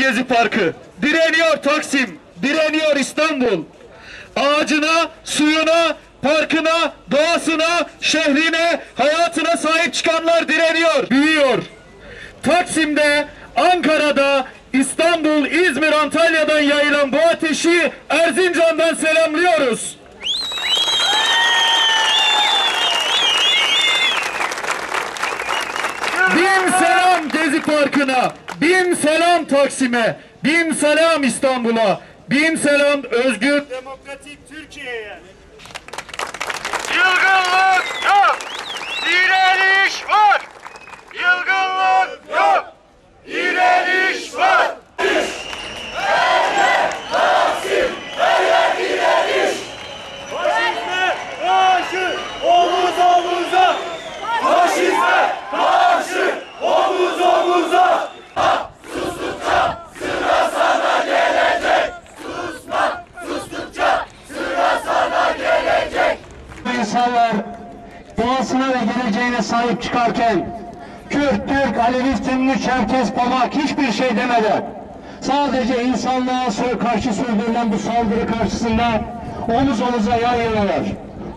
Gezi Parkı. Direniyor Taksim. Direniyor İstanbul. Ağacına, suyuna, parkına, doğasına, şehrine, hayatına sahip çıkanlar direniyor. Büyüyor. Taksim'de, Ankara'da, İstanbul, İzmir, Antalya'dan yayılan bu ateşi Erzincan'dan selamlıyoruz. Bin Gezi Parkı'na, bin selam Taksim'e, bin selam İstanbul'a, bin selam özgür demokratik Türkiye'ye. Yılgınlık yok. Direniş var. Yılgınlık yok. Direniş var. Faşizme karşı omuz omuza. Faşizme karşı omuz omuza. Bu insanlar doğasına ve geleceğine sahip çıkarken Kürt, Türk, Alevi, Sünni, Çerkez, Pomak hiçbir şey demeden sadece insanlığa karşı sürdürülen bu saldırı karşısında omuz omuza yan yanalar.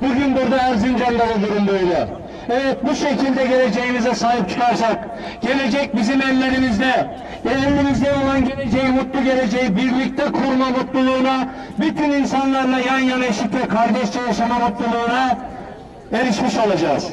Bugün burada Erzincan'da da durum böyle. Evet bu şekilde geleceğimize sahip çıkarsak, gelecek bizim ellerimizde. Elimizde olan geleceği, mutlu geleceği birlikte kurma mutluluğuna, bütün insanlarla yan yana eşit ve kardeşçe yaşama mutluluğuna erişmiş olacağız.